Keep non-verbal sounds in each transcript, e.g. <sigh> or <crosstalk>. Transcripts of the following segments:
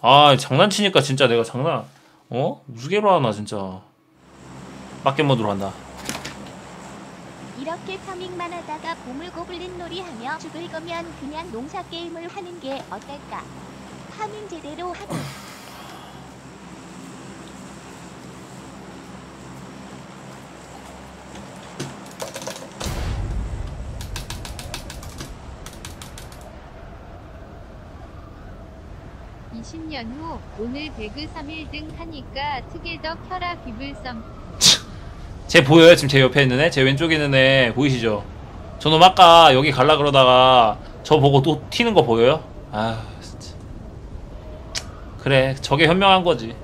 아 장난치니까 진짜 내가 장난 어? 무지개로 하나 진짜 빡겜 모드로 한다 이렇게 파밍만 하다가 보물 고블린 놀이 하며 죽을 거면 그냥 농사 게임을 하는 게 어떨까? 파밍 제대로 하고 20년 후 오늘 배그 3일 등 하니까 투게더 켜라 비블썸 쟤 보여요? 지금 제 옆에 있는 애? 제 왼쪽에 있는 애 보이시죠? 저놈 아까 여기 갈라 그러다가 저 보고 또 튀는 거 보여요? 아 진짜 그래 저게 현명한 거지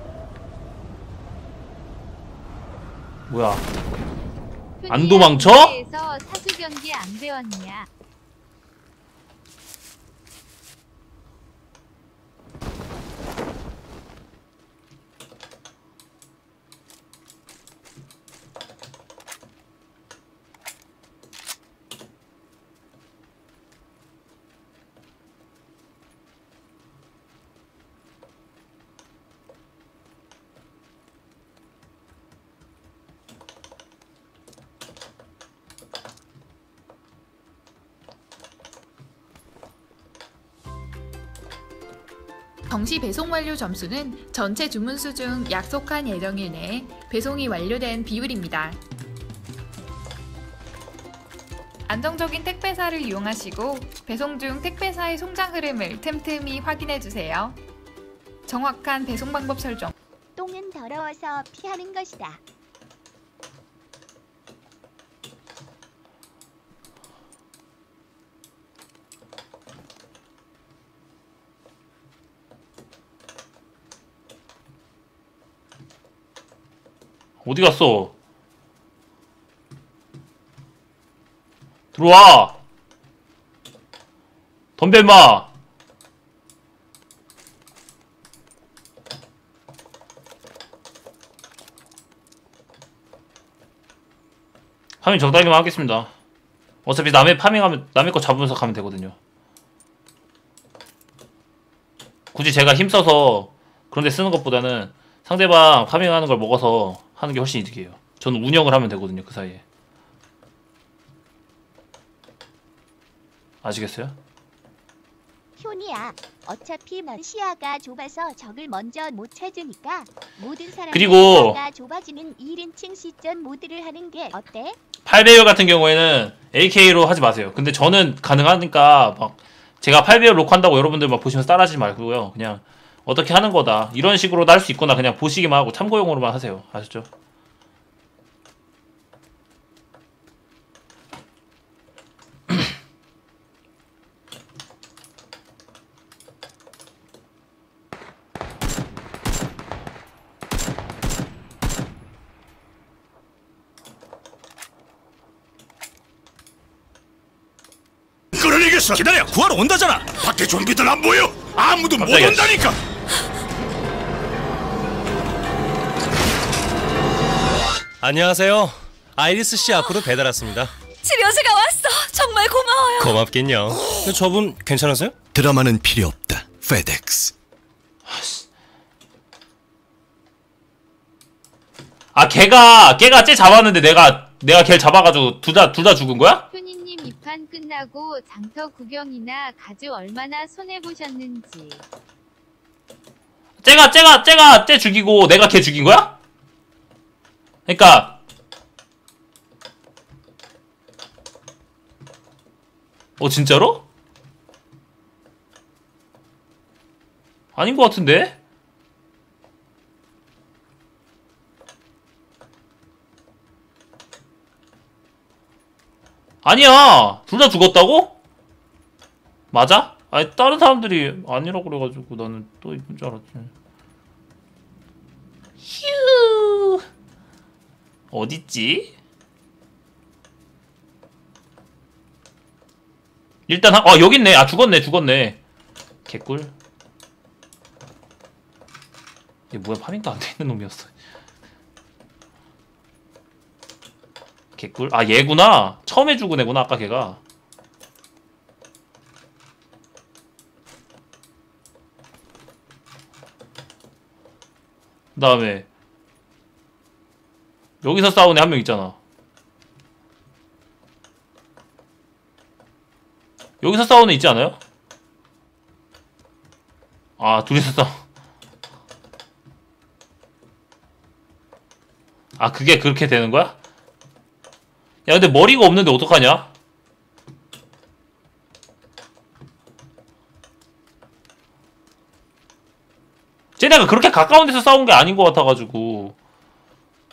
뭐야 안 도망쳐? 사수 경기 안 배웠냐? 정시 배송 완료 점수는 전체 주문수 중 약속한 예정일 내에 배송이 완료된 비율입니다. 안정적인 택배사를 이용하시고 배송 중 택배사의 송장 흐름을 틈틈이 확인해 주세요. 정확한 배송 방법 설정. 똥은 더러워서 피하는 것이다. 어디 갔어? 들어와! 덤벼 임마! 파밍 적당히만 하겠습니다. 어차피 남의 파밍하면 남의 거 잡으면서 가면 되거든요. 굳이 제가 힘써서 그런 데 쓰는 것보다는 상대방 파밍하는 걸 먹어서 하는 게 훨씬 이득이에요. 저는 운영을 하면 되거든요. 그 사이에. 아시겠어요? 효니야, 어차피 넌 시야가 좁아서 적을 먼저 못 찾으니까 모든 사람이 그리고- 시야가 좁아지는 1인칭 시전 모드를 하는 게 어때? 8배율 같은 경우에는 AK로 하지 마세요. 근데 저는 가능하니까 막 제가 8배율 로크 한다고 여러분들 막 보시면서 따라하지 말고요. 그냥 어떻게 하는 거다. 이런 식으로도 할수 있구나. 그냥 보시기만 하고 참고용으로만 하세요. 아셨죠? 기다려 구하러 온다잖아 밖에 좀비들 안 보여 아무도 못 온다니까 안녕하세요. 아이리스 씨 앞으로 배달 왔습니다. 치료제가 왔어. 정말 고마워요. 고맙긴요. 저분 괜찮으세요? 드라마는 필요 없다 페덱스 아 걔가 걔가 쟤 잡았는데 내가 내가 걔를 잡아가지고 둘다 둘 다 죽은 거야? 효니님 이판 끝나고 장터 구경이나 가주 얼마나 손해 보셨는지. 쟤가 쟤가 쟤가 쟤 죽이고 내가 걔 죽인 거야? 그러니까 어 진짜로? 아닌 것 같은데? 아니야 둘 다 죽었다고? 맞아? 아니 다른 사람들이 아니라고 그래가지고 나는 또 이쁜 줄 알았지 휴 어딨지? 일단 한, 아 여기 있네. 아 죽었네 죽었네. 개꿀. 얘 뭐야 파밍도 안 돼 있는 놈이었어. 개꿀. 아 얘구나. 처음에 죽은 애구나 아까 걔가. 그 다음에 여기서 싸우는 애한명 있잖아. 여기서 싸우는 애 있지 않아요? 아 둘이서 싸워. 아 그게 그렇게 되는 거야? 야 근데 머리가 없는데 어떡하냐? 쟤네가 그렇게 가까운 데서 싸운 게 아닌 것 같아가지고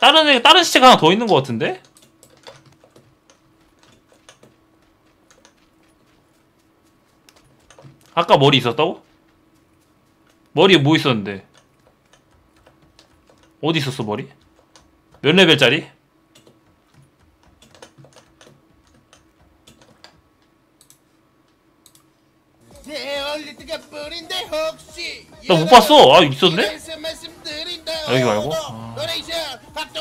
다른 애 다른 시체가 하나 더 있는 것 같은데? 아까 머리 있었다고? 머리에 뭐 있었는데? 어디 있었어 머리? 몇 레벨짜리? 나 못 봤어. 아 있었네? 아, 여기 말고? 아.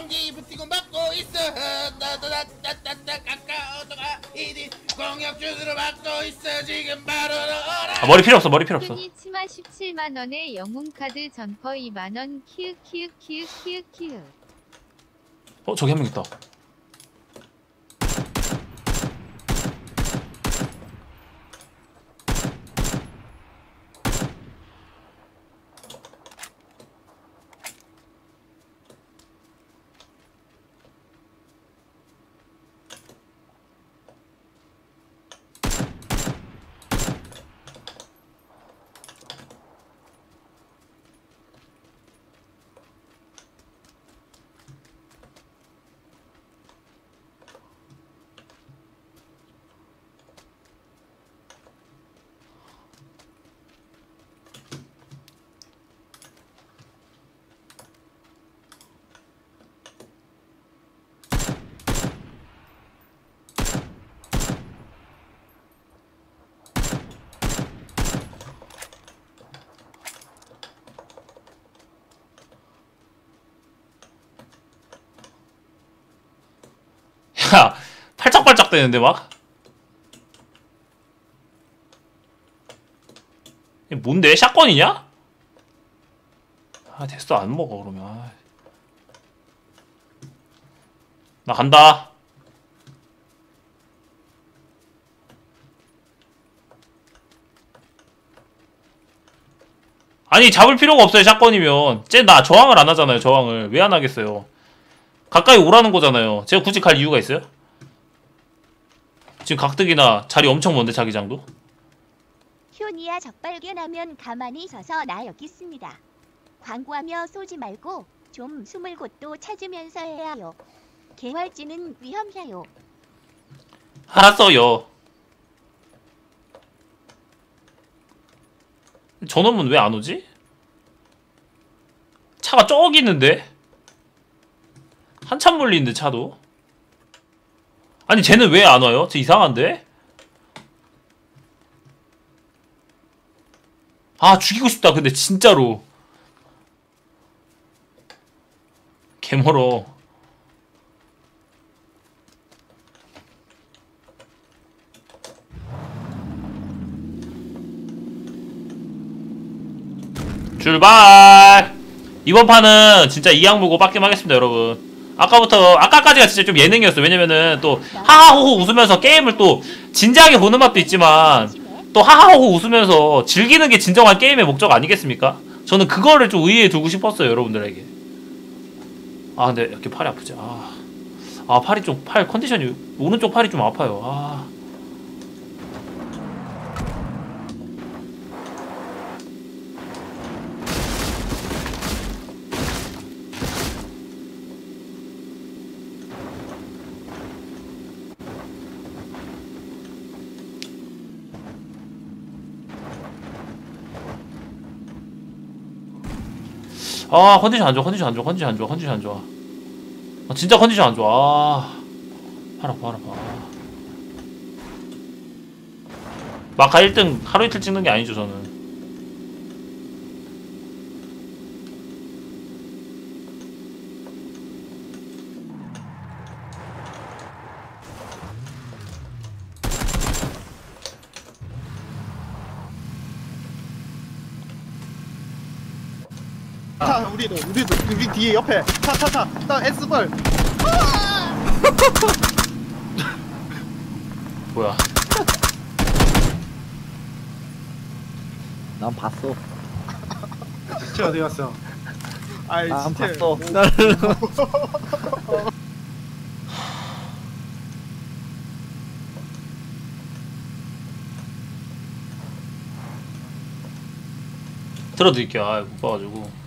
박정기 붙이고 맞고 있어 나나나나나 가까워도가 이디 공격중으로 맞고 있어 지금 바로 아 머리 필요 없어 머리 필요 없어. 흔히 치마 17만 원에 영웅 카드 전퍼 2만 원 키읔 키읔 키읔 키읔 키읔. 어 저기 한 명 있다. 야 팔짝팔짝 되는데 막. 뭔데 샷건이냐? 아 됐어 안 먹어 그러면. 아. 나 간다. 아니 잡을 필요가 없어요 샷건이면 쟤 나 저항을 안 하잖아요 저항을 왜 안 하겠어요 가까이 오라는 거잖아요 제가 굳이 갈 이유가 있어요? 지금 각득이나 자리 엄청 먼데 자기장도 효니아 적발견하면 가만히 서서 나 여기 있습니다. 광고하며 쏘지 말고 좀 숨을 곳도 찾으면서 해야 해요. 개활지는 위험해요. 알았어요 저놈은 왜 안 오지? 차가 저기 있는데? 한참 멀리는데 차도. 아니 쟤는 왜 안 와요? 쟤 이상한데? 아 죽이고 싶다 근데 진짜로. 개멀어. 출발! 이번 판은 진짜 이양무고 빡겜 하겠습니다 여러분 아까부터 아까까지가 진짜 좀 예능이었어 왜냐면은 또 하하호호 웃으면서 게임을 또 진지하게 보는 맛도 있지만 또 하하호호 웃으면서 즐기는 게 진정한 게임의 목적 아니겠습니까? 저는 그거를 좀 의의에 두고 싶었어요 여러분들에게. 아 근데 이렇게 팔이 아프지? 아, 아 팔이 좀 팔 컨디션이 오른쪽 팔이 좀 아파요. 아 아 컨디션 안 좋아 컨디션 안 좋아 컨디션 안 좋아 컨디션 안 좋아. 아, 진짜 컨디션 안 좋아. 아, 팔 아파 팔 아파. 마카 1등 하루 이틀 찍는 게 아니죠 저는 차 우리도 우리도 우리 뒤에 옆에 차 차차딱 S벌 뭐야? 난 봤어. 쟤 어디 갔어 아이 난 진짜 봤어. 틀어드릴게요. <laughs> 아, 못 봐가지고.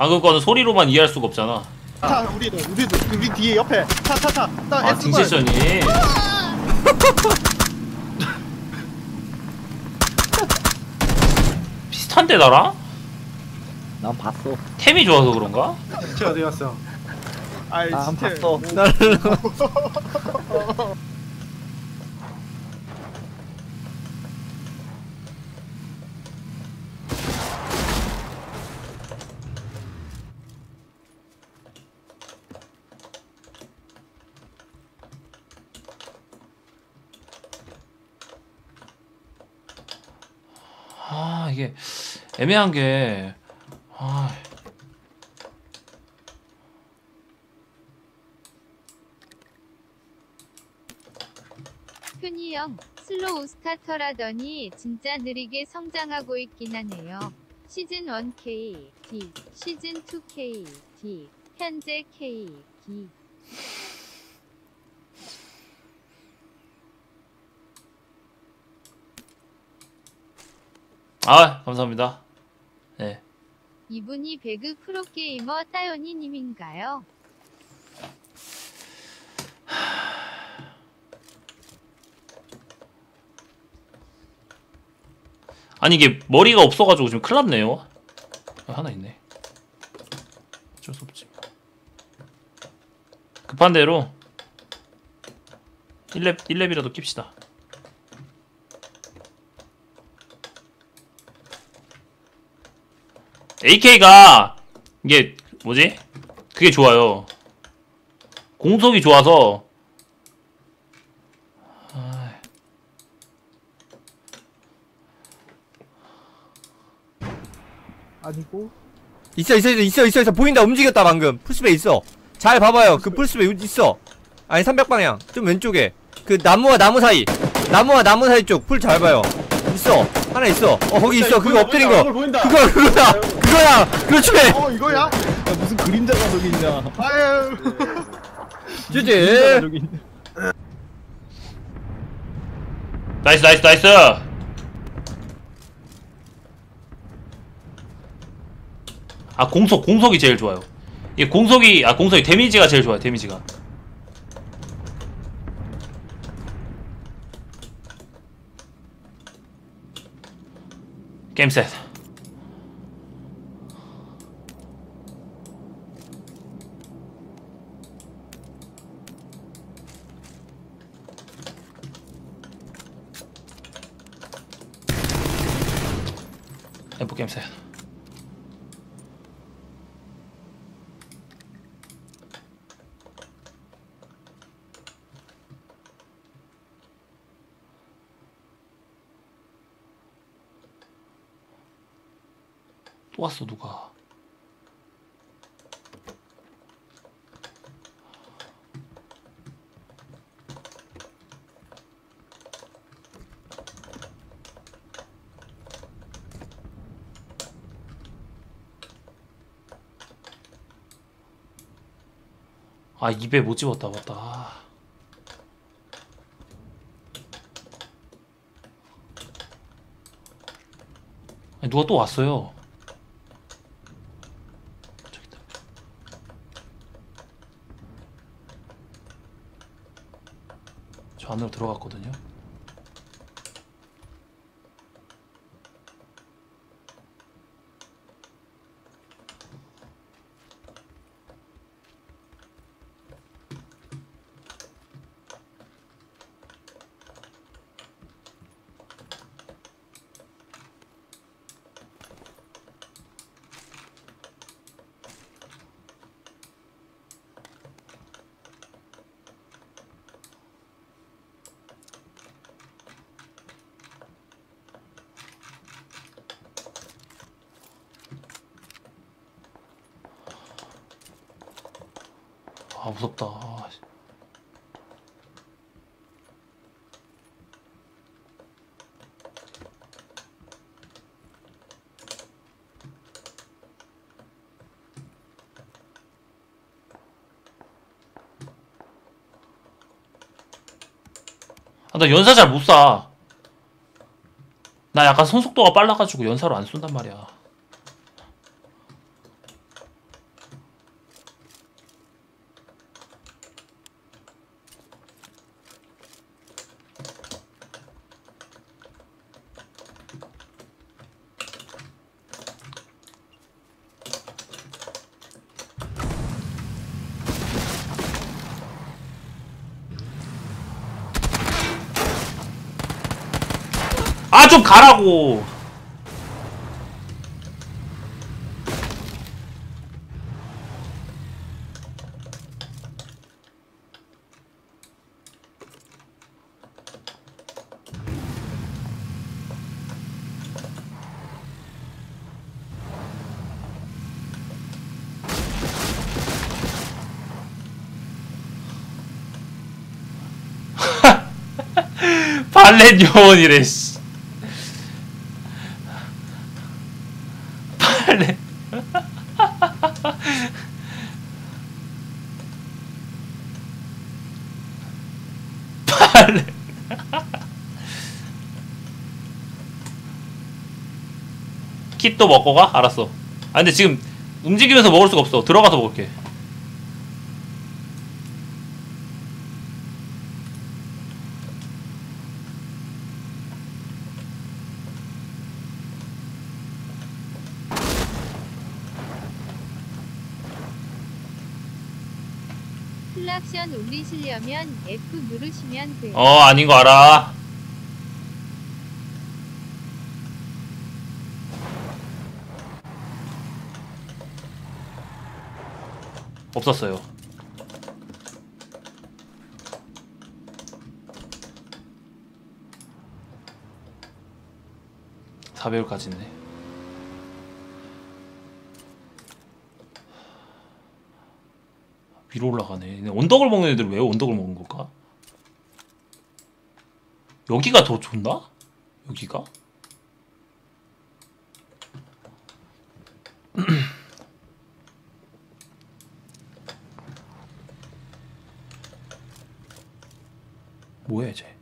방금 거는 소리로만 이해할 수가 없잖아. 차 우리도 우리도 우리 뒤에 옆에 차 차차딱 아, S벌 등세션이. <laughs> 비슷한데 나랑? 난 봤어. 템이 좋아서 그런가? 쟤 어디 갔어 아이 난 진짜 봤어. <laughs> <laughs> 아, 이게 애매한 게. 아, 표니 형, 슬로우 스타터라더니 진짜 느리게 성장하고 있긴 하네요. 시즌 1 K, D, 시즌 2 K, D, 현재 K, 아, 감사합니다. 네. 이분이 배그 프로게이머 따요니 님인가요? 아니 이게 머리가 없어가지고 지금 큰일 났네요 아, 하나 있네 어쩔 수 없지 급한 대로 1렙, 1렙이라도 낍시다 AK가 이게 뭐지? 그게 좋아요. 공속이 좋아서. 아니고? 있어 있어 있어 있어 있어. 있어 보인다. 움직였다 방금. 풀스페 있어. 잘 봐봐요. 그 풀스페 있어. 아니 300방향. 좀 왼쪽에. 그 나무와 나무 사이. 나무와 나무 사이 쪽. 풀 잘 봐요. 있어. 하나 있어. 어 거기 있어. 그거 엎드린 거. 그거 그거야 그거야. 그렇지. 어 이거야? 야, 무슨 그림자가 저기 있냐. 아유. 있네. 나이스 나이스 나이스. 아 공속 공속이 제일 좋아요. 이게 공속이 아 공속이 데미지가 제일 좋아요 데미지가. 게임 셋 엠포 게임 셋 또 왔어 누가? 아 입에 못 집었다 맞다. 누가 또 왔어요 저기다 저 안으로 들어갔거든요 아 무섭다. 아, 나 연사 잘 못 쏴. 나 약간 손속도가 빨라가지고 연사로 안 쏜단 말이야. 좀 가라고. 발렌 요원이래 씨. 발렌 발렌 킷도 먹고 가? 알았어 아 근데 지금 움직이면서 먹을 수가 없어 들어가서 먹을게 클락션 울리시려면 F 누르시면 돼요. 어 아닌 거 알아 없었어요 사배율까지 있네 위로 올라가네 언덕을 먹는 애들 왜 언덕을 먹는 걸까? 여기가 더 좋나? 여기가? 뭐야 쟤?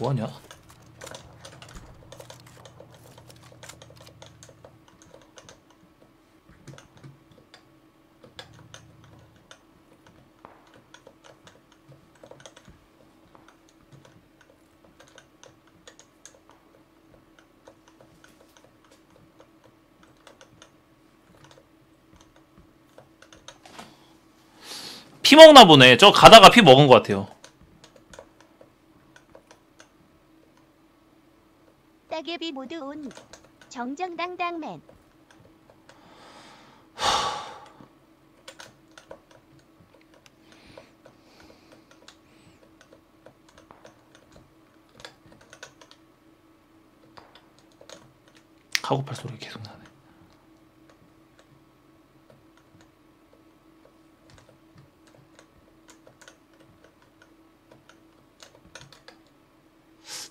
뭐하냐? 피 먹나 보네. 저 가다가 피 먹은 것 같아요. 따개비 모두 온 정정당당맨 <sighs> 카고팔 소리 계속 나네.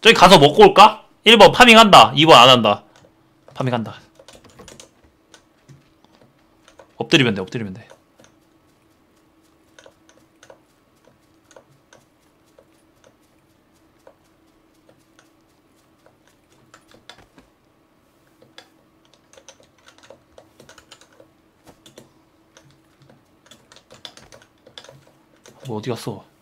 저기 가서 먹고 올까? 1번 파밍한다. 2번 안 한다. 파밍한다. 엎드리면 돼. 엎드리면 돼. 뭐 어디 갔어?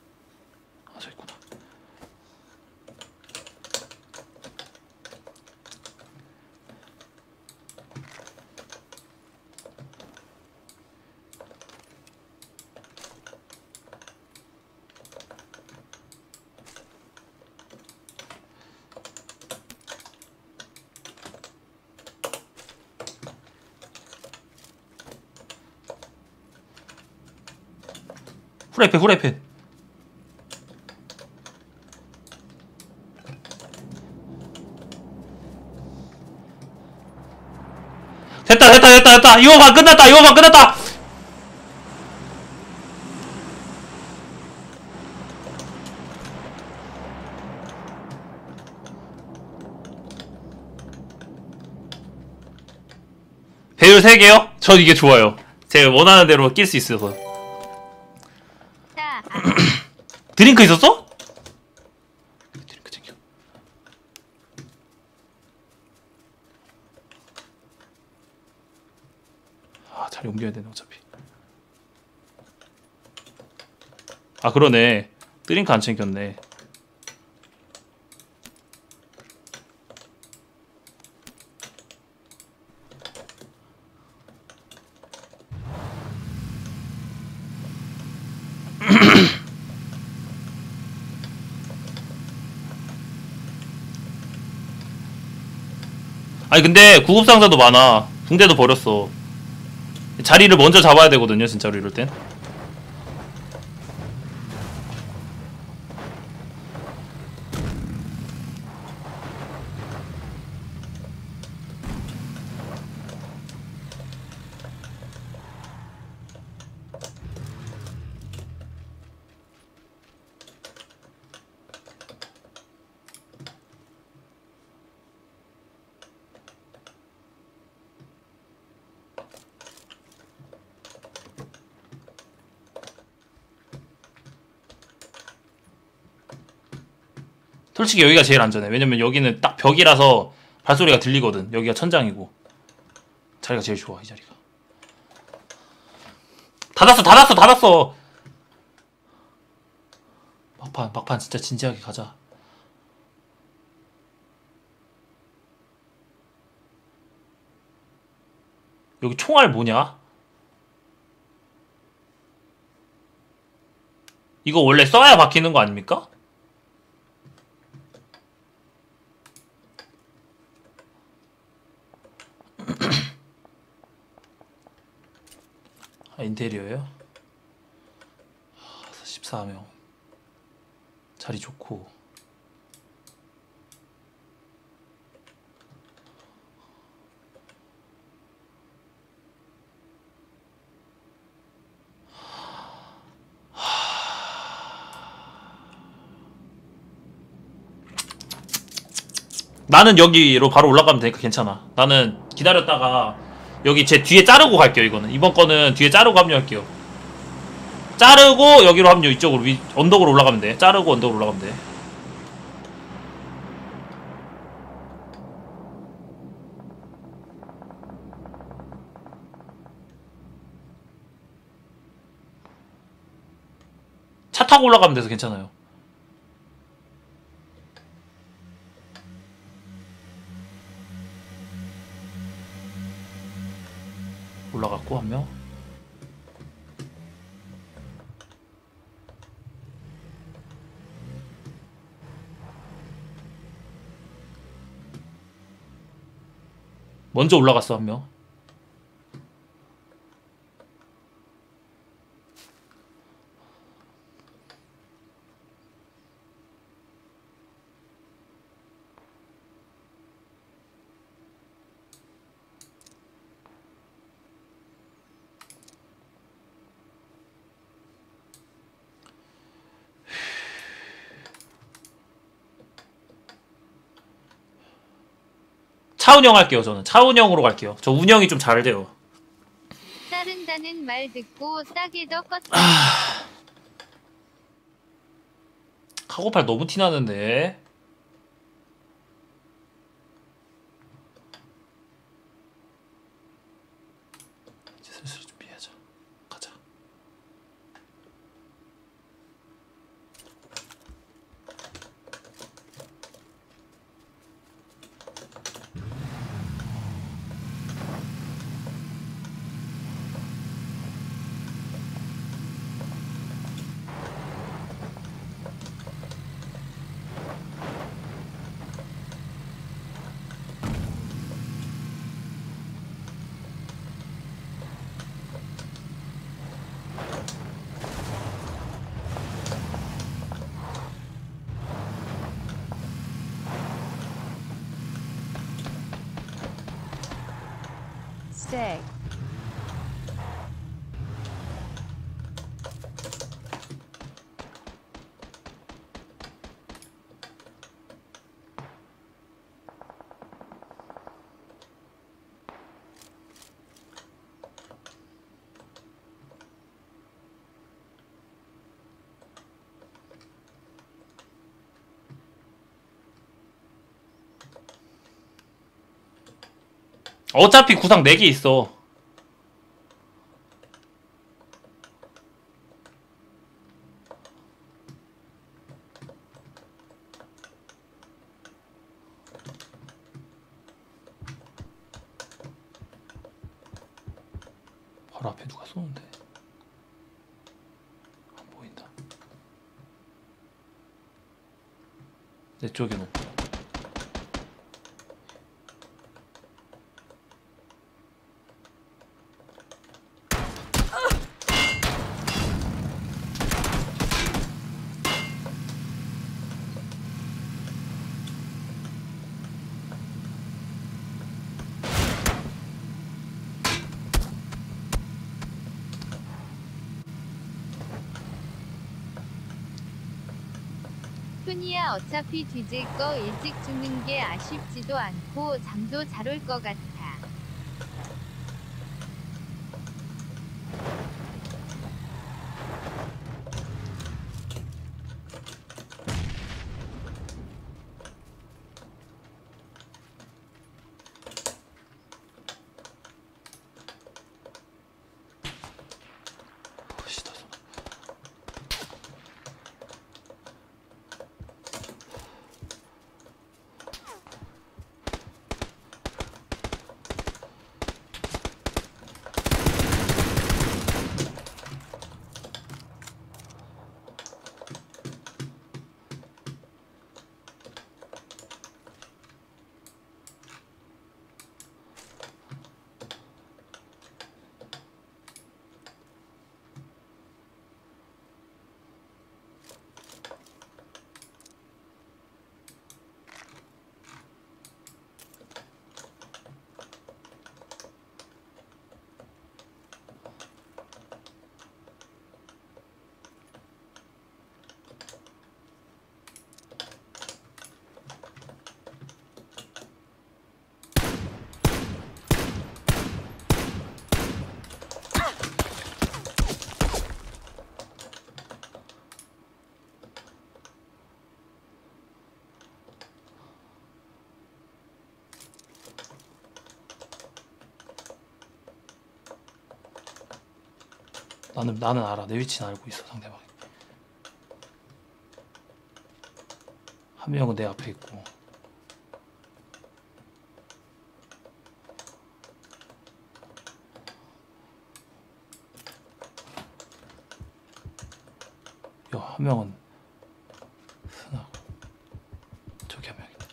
후라이팬 후라이팬. 됐다 됐다 됐다 됐다. 이거만 끝났다 이거만 끝났다. 배율 3개요? 전 이게 좋아요. 제가 원하는 대로 낄 수 있어서. <clears throat> 드링크 있었어? 드링크 챙겨 아 자리 옮겨야 되네 어차피. 아 그러네. 드링크 안 챙겼네 아니 근데 구급상자도 많아. 붕대도 버렸어. 자리를 먼저 잡아야 되거든요 진짜로 이럴 땐 솔직히 여기가 제일 안전해. 왜냐면 여기는 딱 벽이라서 발소리가 들리거든. 여기가 천장이고. 자리가 제일 좋아 이 자리가. 닫았어 닫았어 닫았어! 막판 막판 진짜 진지하게 가자. 여기 총알 뭐냐? 이거 원래 써야 박히는 거 아닙니까? 아, 인테리어요? 14명 자리 좋고 나는 여기로 바로 올라가면 되니까 괜찮아. 나는 기다렸다가 여기 제 뒤에 자르고 갈게요. 이거는 이번 거는 뒤에 자르고 합류할게요. 자르고 여기로 합류 이쪽으로 위 언덕으로 올라가면 돼. 자르고 언덕으로 올라가면 돼. 차 타고 올라가면 돼서 괜찮아요. 올라갔고 한 명. 먼저 올라갔어 한 명. 차운영 할게요 저는. 차운영으로 갈게요. 저 운영이 좀 잘 돼요. 말 듣고 싸게 더 껐어. 카고팔 너무 티나는데 stay. 어차피 구상 4개 있어. 바로 앞에 누가 쏘는데? 안 보인다. 내 쪽에 놓고. 어차피 뒤질 거 일찍 죽는 게 아쉽지도 않고 잠도 잘 올 것 같아. 나는 나는 알아. 내 위치는 알고 있어 상대방이. 한 명은 내 앞에 있고. 요한 명은 순하고 저기 한 명 있다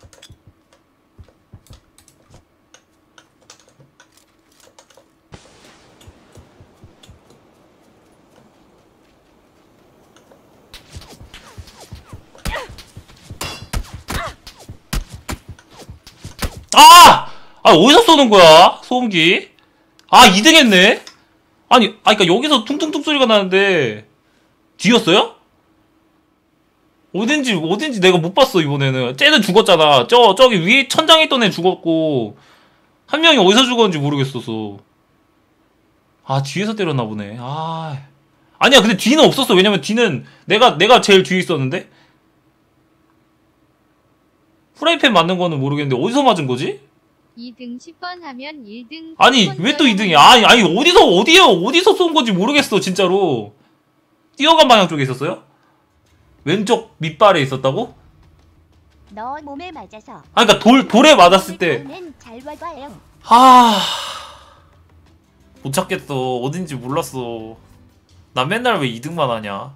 아! 아 어디서 쏘는 거야? 소음기? 아 2등 했네? 아니 아 그니까 여기서 퉁퉁퉁 소리가 나는데 뒤였어요? 어딘지 어딘지 내가 못 봤어 이번에는. 쟤는 죽었잖아. 저 저기 위에 천장에 있던 애 죽었고 한 명이 어디서 죽었는지 모르겠어서. 아 뒤에서 때렸나 보네. 아. 아니야 근데 뒤는 없었어. 왜냐면 뒤는 내가 내가 제일 뒤에 있었는데 프라이팬 맞는 거는 모르겠는데 어디서 맞은 거지? 2등 10번 하면 1등. 아니 왜 또 2등이야? 아니 아니 어디서 어디요? 어디서 쏜 건지 모르겠어 진짜로. 뛰어간 방향 쪽에 있었어요? 왼쪽 밑발에 있었다고? 너 몸에 맞아서. 아 그러니까 돌 돌에 맞았을 때. 는잘 봐봐요. 아. 못 찾겠어. 어딘지 몰랐어. 난 맨날 왜 2등만 하냐?